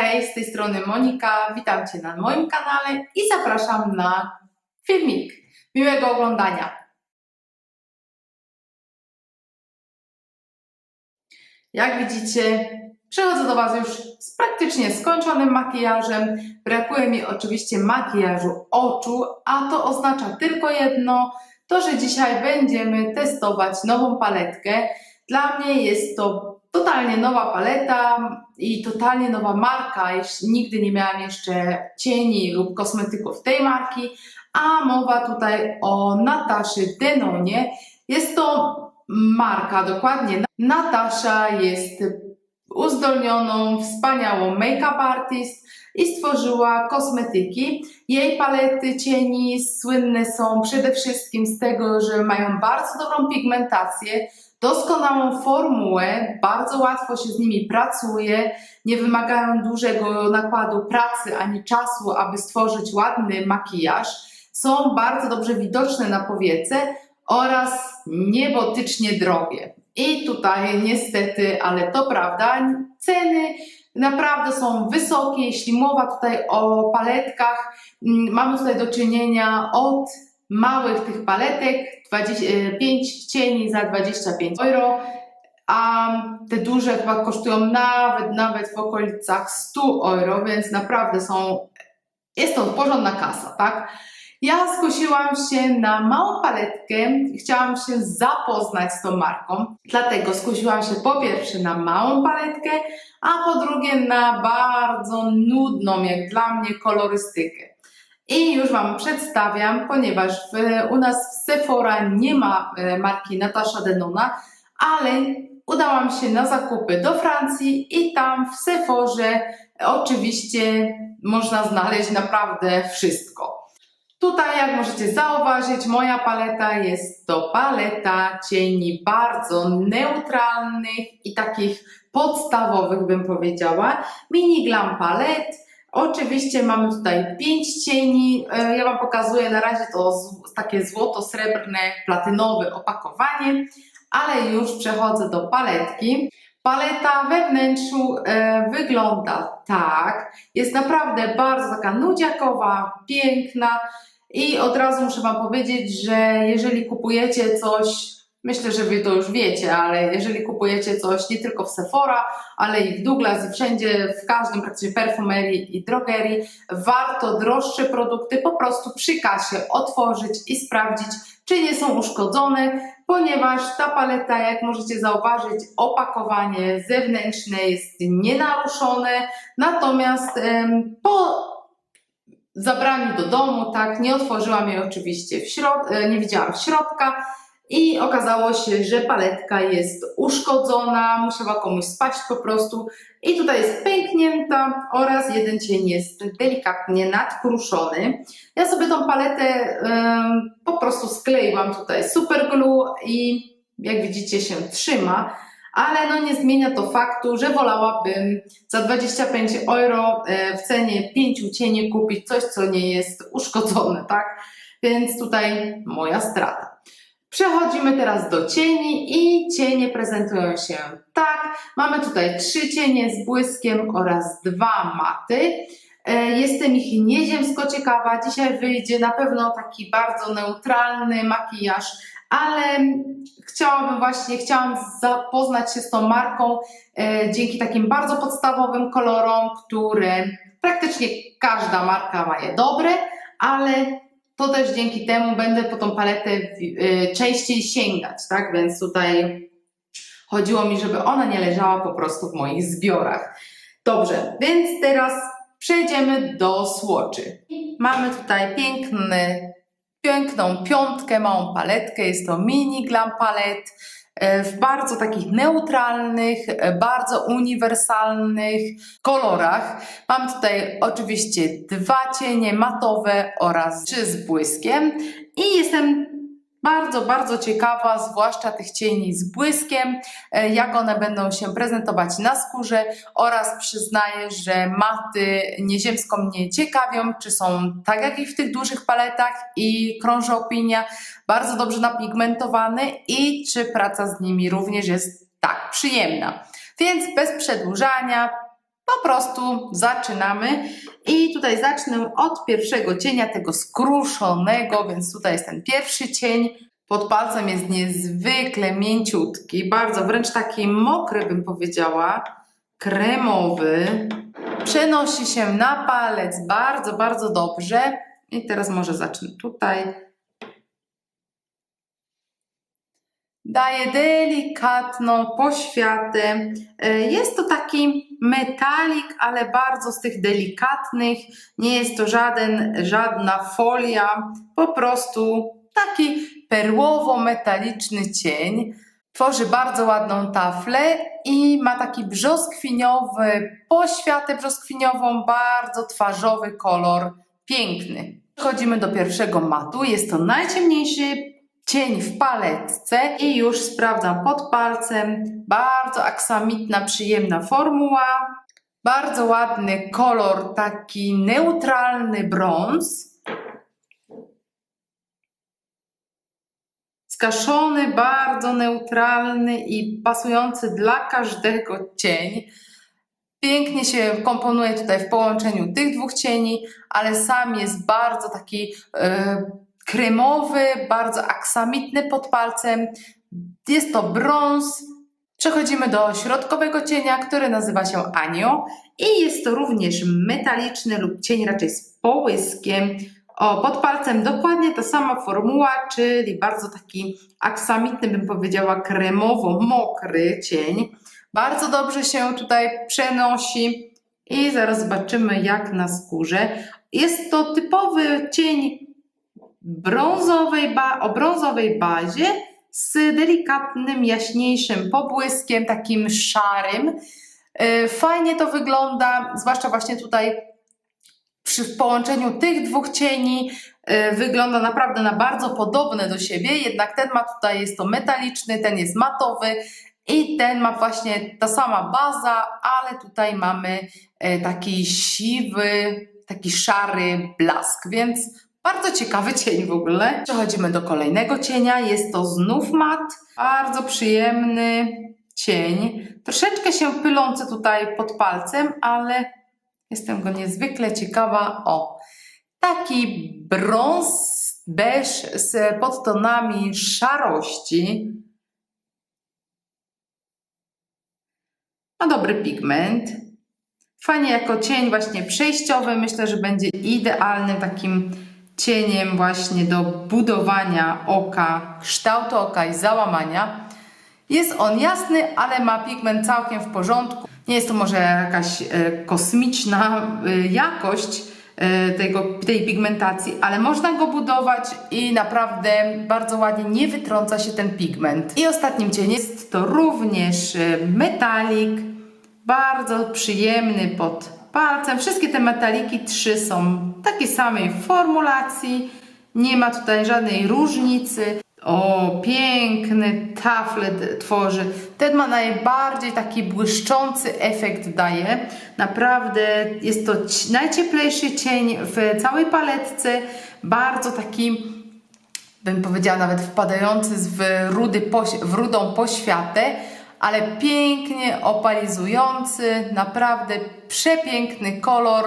Hej, z tej strony Monika, witam Cię na moim kanale i zapraszam na filmik. Miłego oglądania. Jak widzicie, przychodzę do Was już z praktycznie skończonym makijażem. Brakuje mi oczywiście makijażu oczu, a to oznacza tylko jedno, to że dzisiaj będziemy testować nową paletkę. Dla mnie jest to totalnie nowa paleta i totalnie nowa marka. Nigdy nie miałam jeszcze cieni lub kosmetyków tej marki, a mowa tutaj o Nataszy Denonie. Jest to marka, dokładnie. Natasza jest uzdolnioną, wspaniałą make-up artist i stworzyła kosmetyki. Jej palety cieni słynne są przede wszystkim z tego, że mają bardzo dobrą pigmentację, doskonałą formułę, bardzo łatwo się z nimi pracuje, nie wymagają dużego nakładu pracy ani czasu, aby stworzyć ładny makijaż. Są bardzo dobrze widoczne na powiece oraz niebotycznie drogie. I tutaj niestety, ale to prawda, ceny naprawdę są wysokie. Jeśli mowa tutaj o paletkach, mm, mamy tutaj do czynienia od małych tych paletek, 20, 5 cieni za 25 euro, a te duże chyba kosztują nawet, nawet w okolicach 100 euro, więc naprawdę są, jest to porządna kasa, tak? Ja skusiłam się na małą paletkę, chciałam się zapoznać z tą marką, dlatego skusiłam się po pierwsze na małą paletkę, a po drugie na bardzo nudną, jak dla mnie, kolorystykę. I już Wam przedstawiam, ponieważ w, u nas w Sephora nie ma e, marki Natasha Denona, ale udałam się na zakupy do Francji i tam w Sephorze oczywiście można znaleźć naprawdę wszystko. Tutaj, jak możecie zauważyć, moja paleta jest to paleta cieni bardzo neutralnych i takich podstawowych, bym powiedziała. Mini Glam Palette. Oczywiście mamy tutaj pięć cieni. E, Ja Wam pokazuję na razie to takie złoto-srebrne, platynowe opakowanie, ale już przechodzę do paletki. Paleta we wnętrzu e, wygląda tak. Jest naprawdę bardzo taka nudziakowa, piękna. I od razu muszę Wam powiedzieć, że jeżeli kupujecie coś, myślę, że Wy to już wiecie, ale jeżeli kupujecie coś nie tylko w Sephora, ale i w Douglas i wszędzie, w każdym praktycznie perfumerii i drogerii, warto droższe produkty po prostu przy kasie otworzyć i sprawdzić, czy nie są uszkodzone, ponieważ ta paleta, jak możecie zauważyć, opakowanie zewnętrzne jest nienaruszone, natomiast po zabraniu do domu, tak, nie otworzyłam jej oczywiście w środ- e, nie widziałam środka i okazało się, że paletka jest uszkodzona, musiała komuś spaść po prostu i tutaj jest pęknięta oraz jeden cień jest delikatnie nadkruszony. Ja sobie tą paletę em, po prostu skleiłam tutaj super glue i jak widzicie się trzyma, ale no nie zmienia to faktu, że wolałabym za 25 euro e, w cenie 5 cieni kupić coś, co nie jest uszkodzone, tak? Więc tutaj moja strata. Przechodzimy teraz do cieni i cienie prezentują się tak. Mamy tutaj trzy cienie z błyskiem oraz dwa maty. E, Jestem ich nieziemsko ciekawa. Dzisiaj wyjdzie na pewno taki bardzo neutralny makijaż, ale chciałabym właśnie, chciałam zapoznać się z tą marką e, dzięki takim bardzo podstawowym kolorom, które praktycznie każda marka ma je dobre, ale to też dzięki temu będę po tą paletę e, częściej sięgać, tak? Więc tutaj chodziło mi, żeby ona nie leżała po prostu w moich zbiorach. Dobrze, więc teraz przejdziemy do słoczy. Mamy tutaj piękny, piękną piątkę, małą paletkę. Jest to mini glam palet e, w bardzo takich neutralnych, e, bardzo uniwersalnych kolorach. Mam tutaj oczywiście dwa cienie matowe oraz trzy z błyskiem i jestem bardzo, bardzo ciekawa, zwłaszcza tych cieni z błyskiem, e, jak one będą się prezentować na skórze oraz przyznaję, że maty nieziemsko mnie ciekawią, czy są tak jak i w tych dużych paletach i krąży opinia, bardzo dobrze napigmentowane i czy praca z nimi również jest tak przyjemna. Więc bez przedłużania po prostu zaczynamy. I tutaj zacznę od pierwszego cienia, tego skruszonego, więc tutaj jest ten pierwszy cień. Pod palcem jest niezwykle mięciutki, bardzo wręcz taki mokry bym powiedziała, kremowy. Przenosi się na palec bardzo, bardzo dobrze. I teraz może zacznę tutaj. Daje delikatną poświatę. E, Jest to taki metalik, ale bardzo z tych delikatnych. Nie jest to żaden, żadna folia, po prostu taki perłowo-metaliczny cień. Tworzy bardzo ładną taflę i ma taki brzoskwiniowy, poświatę brzoskwiniową, bardzo twarzowy kolor, piękny. Przechodzimy do pierwszego matu. Jest to najciemniejszy cień w paletce i już sprawdzam pod palcem. Bardzo aksamitna, przyjemna formuła. Bardzo ładny kolor, taki neutralny brąz. Skaszony, bardzo neutralny i pasujący dla każdego cień. Pięknie się komponuje tutaj w połączeniu tych dwóch cieni, ale sam jest bardzo taki e, kremowy, bardzo aksamitny pod palcem. Jest to brąz. Przechodzimy do środkowego cienia, który nazywa się Anio i jest to również metaliczny lub cień raczej z połyskiem. O, pod palcem dokładnie ta sama formuła, czyli bardzo taki aksamitny, bym powiedziała, kremowo-mokry cień. Bardzo dobrze się tutaj przenosi i zaraz zobaczymy jak na skórze. Jest to typowy cień brązowej ba- o brązowej bazie z delikatnym, jaśniejszym pobłyskiem, takim szarym. Yy, Fajnie to wygląda, zwłaszcza właśnie tutaj przy połączeniu tych dwóch cieni yy, wygląda naprawdę na bardzo podobne do siebie, jednak ten ma tutaj jest to metaliczny, ten jest matowy i ten ma właśnie ta sama baza, ale tutaj mamy yy, taki siwy, taki szary blask, więc bardzo ciekawy cień w ogóle. Przechodzimy do kolejnego cienia. Jest to znów mat. Bardzo przyjemny cień. Troszeczkę się pylący tutaj pod palcem, ale jestem go niezwykle ciekawa. O, taki brąz, beż z podtonami szarości. Ma dobry pigment. Fajnie jako cień właśnie przejściowy. Myślę, że będzie idealnym takim cieniem właśnie do budowania oka, kształtu oka i załamania. Jest on jasny, ale ma pigment całkiem w porządku. Nie jest to może jakaś e, kosmiczna e, jakość e, tego, tej pigmentacji, ale można go budować i naprawdę bardzo ładnie nie wytrąca się ten pigment. I ostatnim cieniem jest to również metalik, bardzo przyjemny pod palcem. Wszystkie te metaliki trzy są takiej samej formulacji. Nie ma tutaj żadnej różnicy. O, piękny taflet tworzy. Ten ma najbardziej taki błyszczący efekt daje. Naprawdę jest to ci- najcieplejszy cień w całej paletce. Bardzo taki bym powiedziała nawet wpadający w, rudy w rudą poświatę, ale pięknie opalizujący, naprawdę przepiękny kolor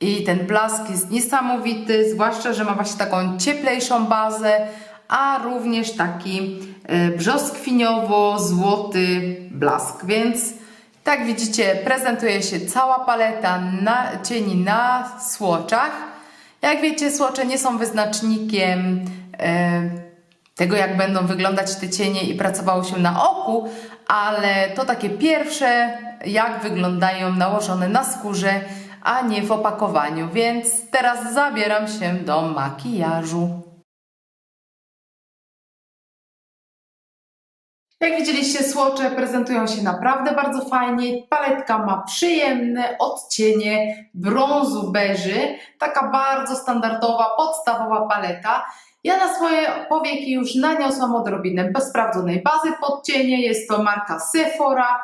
i ten blask jest niesamowity, zwłaszcza, że ma właśnie taką cieplejszą bazę, a również taki e, brzoskwiniowo-złoty blask, więc tak widzicie prezentuje się cała paleta na, cieni na słoczach. Jak wiecie, słocze nie są wyznacznikiem e, tego, jak będą wyglądać te cienie i pracowało się na oku, ale to takie pierwsze, jak wyglądają nałożone na skórze, a nie w opakowaniu. Więc teraz zabieram się do makijażu. Jak widzieliście, słocze prezentują się naprawdę bardzo fajnie. Paletka ma przyjemne odcienie brązu beży. Taka bardzo standardowa, podstawowa paleta. Ja na swoje powieki już naniosłam odrobinę sprawdzonej bazy podcienie. Jest to marka Sephora.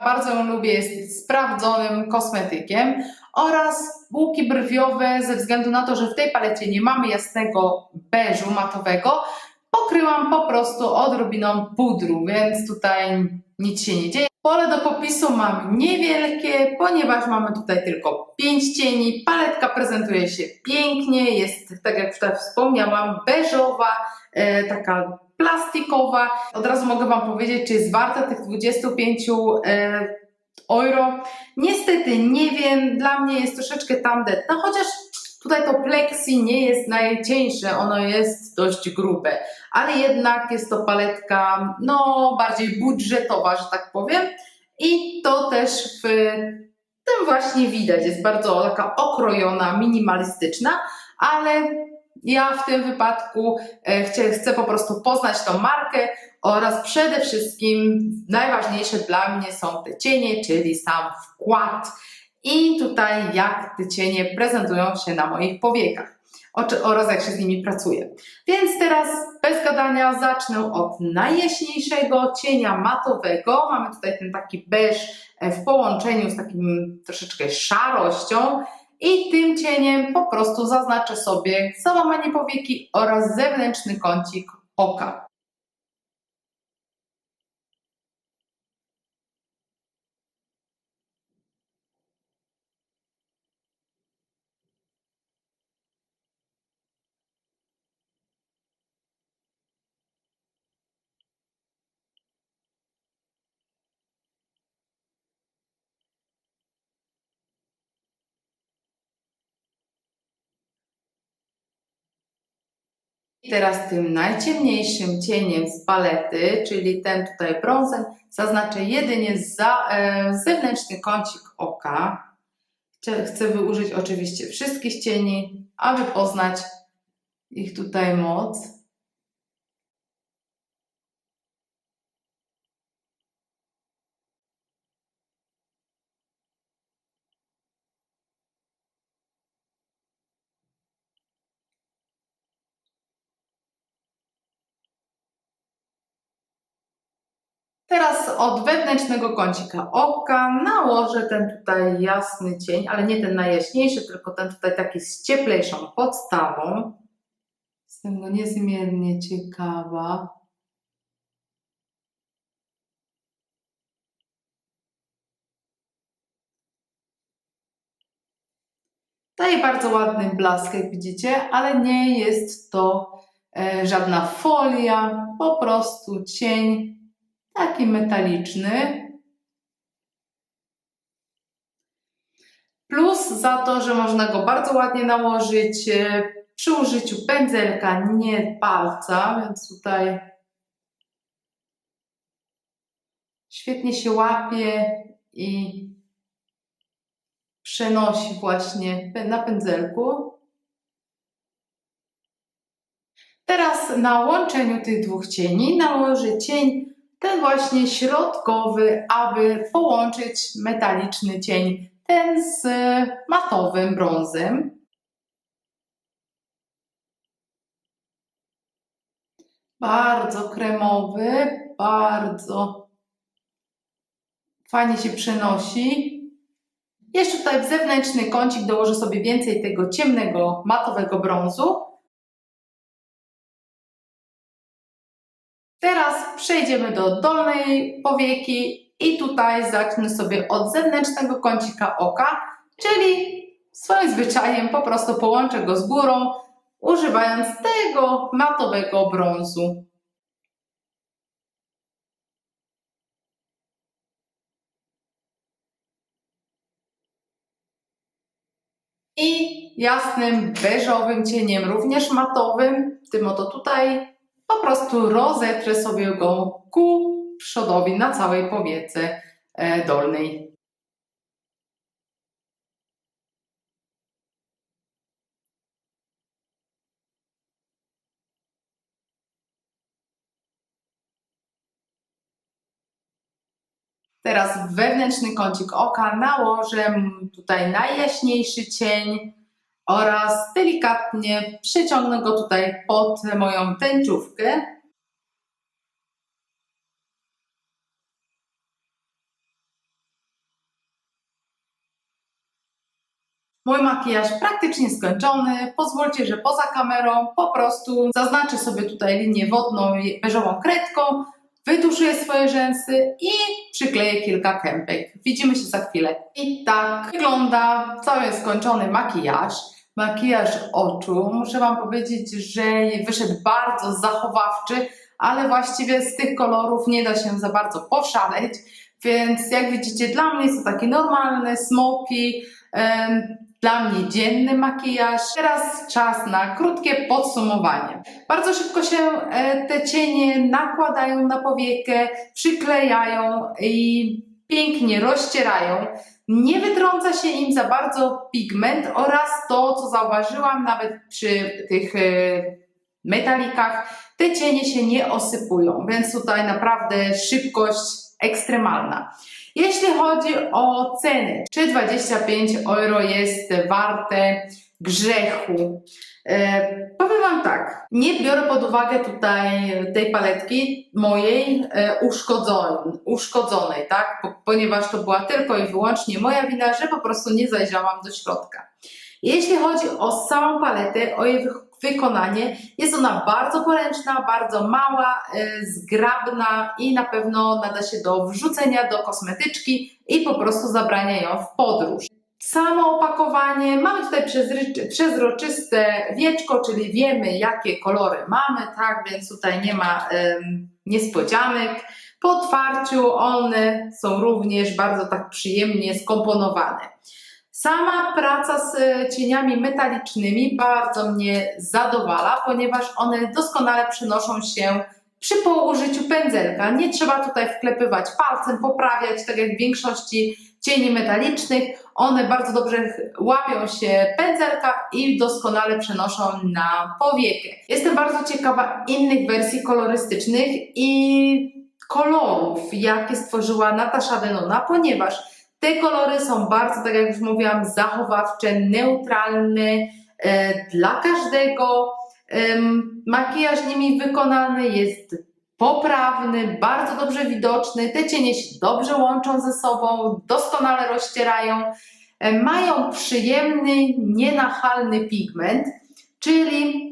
Bardzo ją lubię, jest sprawdzonym kosmetykiem. Oraz bułki brwiowe, ze względu na to, że w tej palecie nie mamy jasnego beżu matowego, pokryłam po prostu odrobiną pudru, więc tutaj nic się nie dzieje. Pole do popisu mam niewielkie, ponieważ mamy tutaj tylko 5 cieni. Paletka prezentuje się pięknie, jest, tak jak już wspomniałam, beżowa, e, taka plastikowa. Od razu mogę Wam powiedzieć, czy jest warta tych 25 e, euro. Niestety nie wiem, dla mnie jest troszeczkę tandetna, chociaż tutaj to plexi nie jest najcieńsze, ono jest dość grube, ale jednak jest to paletka no bardziej budżetowa, że tak powiem. I to też w tym właśnie widać, jest bardzo taka okrojona, minimalistyczna, ale ja w tym wypadku e, chcę, chcę po prostu poznać tą markę oraz przede wszystkim najważniejsze dla mnie są te cienie, czyli sam wkład. I tutaj jak te cienie prezentują się na moich powiekach oraz jak się z nimi pracuje. Więc teraz bez gadania zacznę od najjaśniejszego cienia matowego. Mamy tutaj ten taki beż e, w połączeniu z takim troszeczkę szarością i tym cieniem po prostu zaznaczę sobie załamanie powieki oraz zewnętrzny kącik oka. I teraz tym najciemniejszym cieniem z palety, czyli ten tutaj brązem, zaznaczę jedynie za, e, zewnętrzny kącik oka. Chcę, chcę wyużyć oczywiście wszystkich cieni, aby poznać ich tutaj moc. Teraz od wewnętrznego kącika oka nałożę ten tutaj jasny cień, ale nie ten najjaśniejszy, tylko ten tutaj taki z cieplejszą podstawą. Jestem go niezmiernie ciekawa. Daje bardzo ładny blask, jak widzicie, ale nie jest to e, żadna folia, po prostu cień taki metaliczny. Plus za to, że można go bardzo ładnie nałożyć e, przy użyciu pędzelka, nie palca, więc tutaj świetnie się łapie i przenosi właśnie na pędzelku. Teraz na łączeniu tych dwóch cieni nałożę cień ten właśnie środkowy, aby połączyć metaliczny cień, ten z matowym brązem. Bardzo kremowy, bardzo fajnie się przenosi. Jeszcze tutaj w zewnętrzny kącik dołożę sobie więcej tego ciemnego, matowego brązu. Przejdziemy do dolnej powieki i tutaj zacznę sobie od zewnętrznego kącika oka, czyli swoim zwyczajem po prostu połączę go z górą, używając tego matowego brązu. I jasnym beżowym cieniem, również matowym, tym oto tutaj po prostu rozetrę sobie go ku przodowi na całej powiece e, dolnej. Teraz wewnętrzny kącik oka nałożę tutaj najjaśniejszy cień, oraz delikatnie przeciągnę go tutaj pod moją tęczówkę. Mój makijaż praktycznie skończony. Pozwólcie, że poza kamerą po prostu zaznaczę sobie tutaj linię wodną beżową kredką wytuszuję swoje rzęsy i przykleję kilka kępek. Widzimy się za chwilę. I tak wygląda cały skończony makijaż. Makijaż oczu. Muszę Wam powiedzieć, że wyszedł bardzo zachowawczy, ale właściwie z tych kolorów nie da się za bardzo poszaleć. Więc jak widzicie, dla mnie jest to taki normalny, smoky, em, dla mnie dzienny makijaż. Teraz czas na krótkie podsumowanie. Bardzo szybko się e, te cienie nakładają na powiekę, przyklejają i pięknie rozcierają. Nie wytrąca się im za bardzo pigment oraz to, co zauważyłam nawet przy tych e, metalikach, te cienie się nie osypują, więc tutaj naprawdę szybkość ekstremalna. Jeśli chodzi o ceny, czy 25 euro jest warte grzechu? E, powiem Wam tak, nie biorę pod uwagę tutaj tej paletki mojej e, uszkodzonej, uszkodzonej tak? Po, ponieważ to była tylko i wyłącznie moja wina, że po prostu nie zajrzałam do środka. Jeśli chodzi o samą paletę, o jej wykonanie, jest ona bardzo poręczna, bardzo mała, e, zgrabna i na pewno nada się do wrzucenia do kosmetyczki i po prostu zabrania ją w podróż. Samo opakowanie, mamy tutaj przezroczyste wieczko, czyli wiemy jakie kolory mamy, tak, więc tutaj nie ma niespodzianek. Po otwarciu one są również bardzo tak przyjemnie skomponowane. Sama praca z e, cieniami metalicznymi bardzo mnie zadowala, ponieważ one doskonale przenoszą się przy położyciu pędzelka. Nie trzeba tutaj wklepywać palcem, poprawiać, tak jak w większości cieni metalicznych. One bardzo dobrze łapią się pędzelka i doskonale przenoszą na powiekę. Jestem bardzo ciekawa innych wersji kolorystycznych i kolorów, jakie stworzyła Natasza Denona, ponieważ te kolory są bardzo, tak jak już mówiłam, zachowawcze, neutralne e, dla każdego. Em, makijaż nimi wykonany jest poprawny, bardzo dobrze widoczny. Te cienie się dobrze łączą ze sobą, doskonale rozcierają. E, mają przyjemny, nienachalny pigment, czyli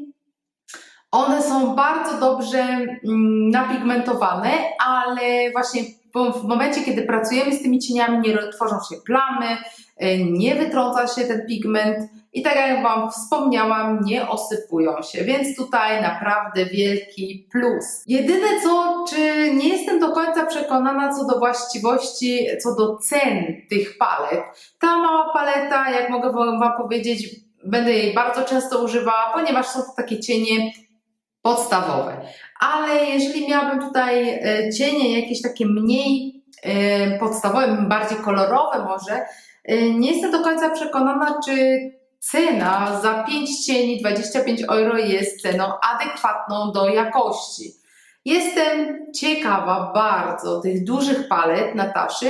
one są bardzo dobrze mm, napigmentowane, ale właśnie w momencie, kiedy pracujemy z tymi cieniami, nie tworzą się plamy, e, nie wytrąca się ten pigment i tak jak Wam wspomniałam, nie osypują się, więc tutaj naprawdę wielki plus. Jedyne co, czy nie jestem do końca przekonana co do właściwości, co do cen tych palet. Ta mała paleta, jak mogę wam powiedzieć, będę jej bardzo często używała, ponieważ są to takie cienie podstawowe. Ale jeżeli miałabym tutaj e, cienie jakieś takie mniej e, podstawowe, bardziej kolorowe może, e, nie jestem do końca przekonana, czy cena za 5 cieni 25 euro jest ceną adekwatną do jakości. Jestem ciekawa bardzo tych dużych palet Nataszy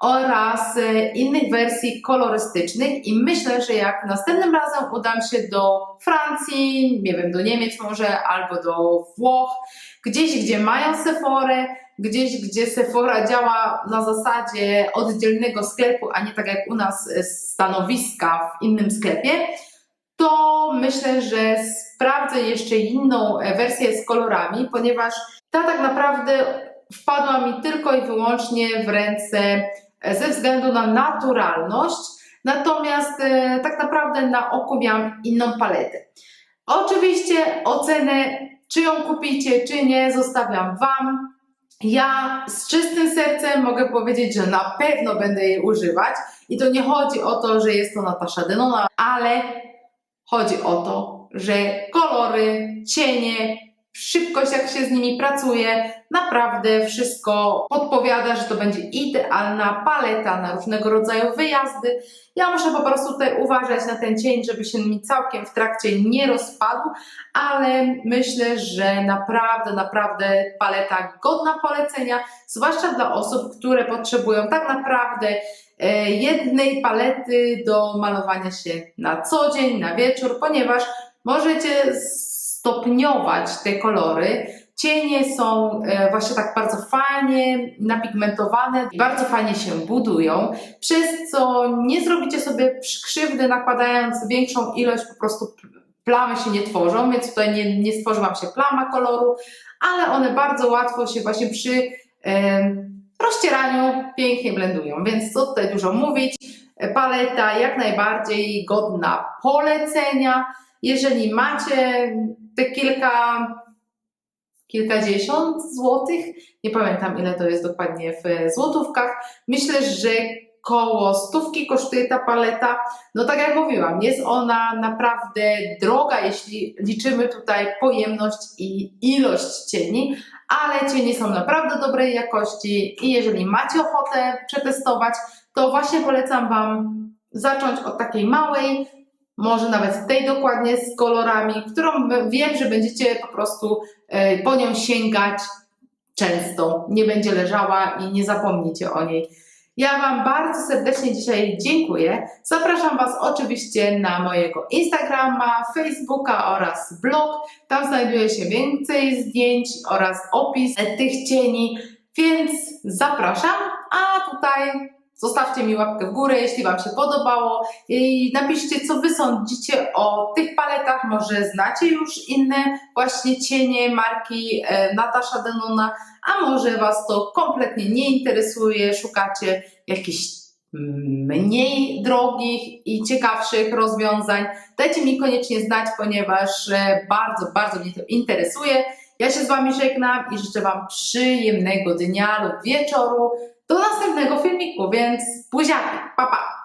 oraz e, innych wersji kolorystycznych i myślę, że jak następnym razem udam się do Francji, nie wiem, do Niemiec może, albo do Włoch, gdzieś, gdzie mają Sephorę, gdzieś, gdzie Sephora działa na zasadzie oddzielnego sklepu, a nie tak jak u nas e, stanowiska w innym sklepie, to myślę, że sprawdzę jeszcze inną e, wersję z kolorami, ponieważ ta tak naprawdę wpadła mi tylko i wyłącznie w ręce ze względu na naturalność, natomiast e, tak naprawdę na oko miałam inną paletę. Oczywiście ocenę, czy ją kupicie, czy nie, zostawiam Wam. Ja z czystym sercem mogę powiedzieć, że na pewno będę jej używać i to nie chodzi o to, że jest to Natasza Denona, ale chodzi o to, że kolory, cienie, szybkość jak się z nimi pracuje, naprawdę wszystko podpowiada, że to będzie idealna paleta na różnego rodzaju wyjazdy. Ja muszę po prostu tutaj uważać na ten cień, żeby się mi całkiem w trakcie nie rozpadł, ale myślę, że naprawdę, naprawdę paleta godna polecenia, zwłaszcza dla osób, które potrzebują tak naprawdę e, jednej palety do malowania się na co dzień, na wieczór, ponieważ możecie stopniować te kolory. Cienie są e, właśnie tak bardzo fajnie napigmentowane, bardzo fajnie się budują, przez co nie zrobicie sobie krzywdy nakładając większą ilość po prostu plamy się nie tworzą, więc tutaj nie, nie stworzy Wam się plama koloru, ale one bardzo łatwo się właśnie przy em, rozcieraniu pięknie blendują, więc co tutaj dużo mówić. Paleta jak najbardziej godna polecenia. Jeżeli macie te kilka, kilkadziesiąt złotych, nie pamiętam ile to jest dokładnie w złotówkach, myślę, że koło stówki kosztuje ta paleta. No tak jak mówiłam, jest ona naprawdę droga, jeśli liczymy tutaj pojemność i ilość cieni, ale cienie są naprawdę dobrej jakości i jeżeli macie ochotę przetestować, to właśnie polecam Wam zacząć od takiej małej, może nawet tej dokładnie z kolorami, którą wiem, że będziecie po prostu e, po nią sięgać często. Nie będzie leżała i nie zapomnicie o niej. Ja Wam bardzo serdecznie dzisiaj dziękuję. Zapraszam Was oczywiście na mojego Instagrama, Facebooka oraz blog. Tam znajduje się więcej zdjęć oraz opis tych cieni, więc zapraszam. A tutaj zostawcie mi łapkę w górę, jeśli Wam się podobało i napiszcie, co Wy sądzicie o tych paletach. Może znacie już inne właśnie cienie marki e, Natasza Denona, a może Was to kompletnie nie interesuje, szukacie jakichś mniej drogich i ciekawszych rozwiązań. Dajcie mi koniecznie znać, ponieważ e, bardzo, bardzo mnie to interesuje. Ja się z Wami żegnam i życzę Wam przyjemnego dnia lub wieczoru. Do następnego filmiku, więc buziaki, pa pa!